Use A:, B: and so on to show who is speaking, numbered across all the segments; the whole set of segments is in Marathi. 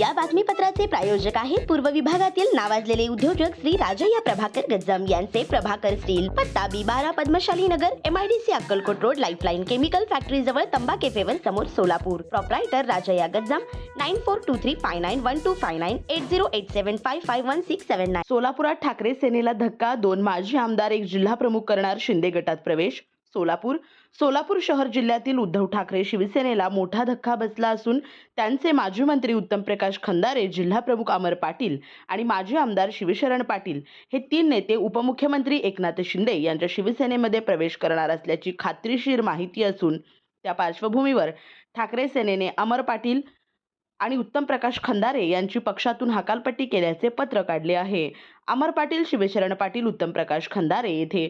A: या बातमीपत्राचे प्रायोजक आहेत पूर्व विभागातील नावाजलेले उद्योजक श्री राजय्या प्रभाकर गज्जम यांचे प्रभाकर स्टील पत्ता बी बारा Padmashali Nagar MIDC Akkalkot road lifeline chemical factory जवळ तंबा केफेवर समोर Solapur. Proprietor Rajayya Gajjam nine four two three five nine one two five nine eight zero eight seven five five one six seven nine
B: सोलापुरात ठाकरे सेनेला धक्का दोन माजी आमदार एक जिल्हा प्रमुख करणार शिंदे गटात प्रवेश सोलापूर. सोलापूर शहर जिल्ह्यातील उद्धव ठाकरे शिवसेनेला मोठा धक्का बसला असून त्यांचे माजी मंत्री उत्तम प्रकाश खंदारे जिल्हा प्रमुख अमर पाटील आणि माजी आमदार शिवशरण पाटील हे तीन नेते उपमुख्यमंत्री एकनाथ शिंदे यांच्या शिवसेनेमध्ये प्रवेश करणार असल्याची खात्रीशीर माहिती असून त्या पार्श्वभूमीवर ठाकरे सेनेने अमर पाटील आणि उत्तम प्रकाश खंदारे यांची पक्षातून हकालपट्टी केल्याचे पत्र काढले आहे. अमर पाटील शिवशरण पाटील उत्तम प्रकाश खंदारे येथे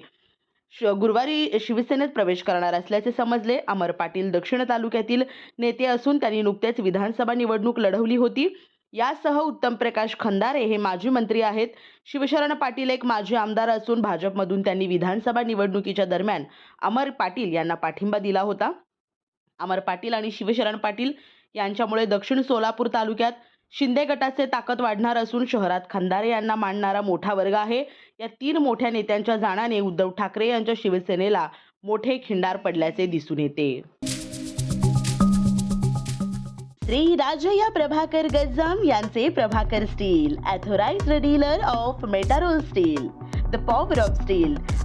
B: श गुरुवारी शिवसेनेत प्रवेश करणार असल्याचे समजले. अमर पाटील दक्षिण तालुक्यातील नेते असून त्यांनी नुकतेच विधानसभा निवडणूक लढवली होती. यासह उत्तम प्रकाश खंदारे हे माजी मंत्री आहेत. शिवशरण पाटील एक माजी आमदार असून भाजपमधून त्यांनी विधानसभा निवडणुकीच्या दरम्यान अमर पाटील यांना पाठिंबा दिला होता. अमर पाटील आणि शिवशरण पाटील यांच्यामुळे दक्षिण सोलापूर तालुक्यात शिंदे गटाचे ताकद वाढणार असून शहरात खंदारे यांना मांडणारा मोठा वर्ग आहे. या तीन मोठ्या नेत्यांच्या जाण्याने उद्धव ठाकरे यांच्या शिवसेनेला मोठे खिंडार पडल्याचे दिसून येते.
A: श्री राजया प्रभाकर गज्जम यांचे Prabhakar steel authorised dealer of Metarol steel the power of steel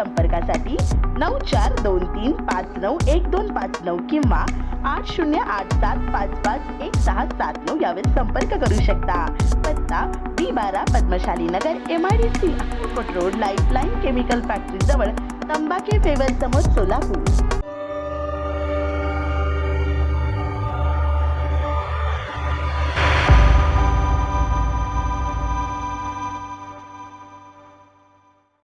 A: संपर्कासाठी नऊ चार दोन तीन पाच नऊ एक दोन पाच नऊ किंवा आठ शून्य आठ सात पाच पाच एक सहा सात नऊ यावर संपर्क करू शकता. पत्ता बी बारा Padmashali Nagar M I D C Akkalkot road lifeline chemical factory जवळ तंबाखे फेवर समोर सोलापूर.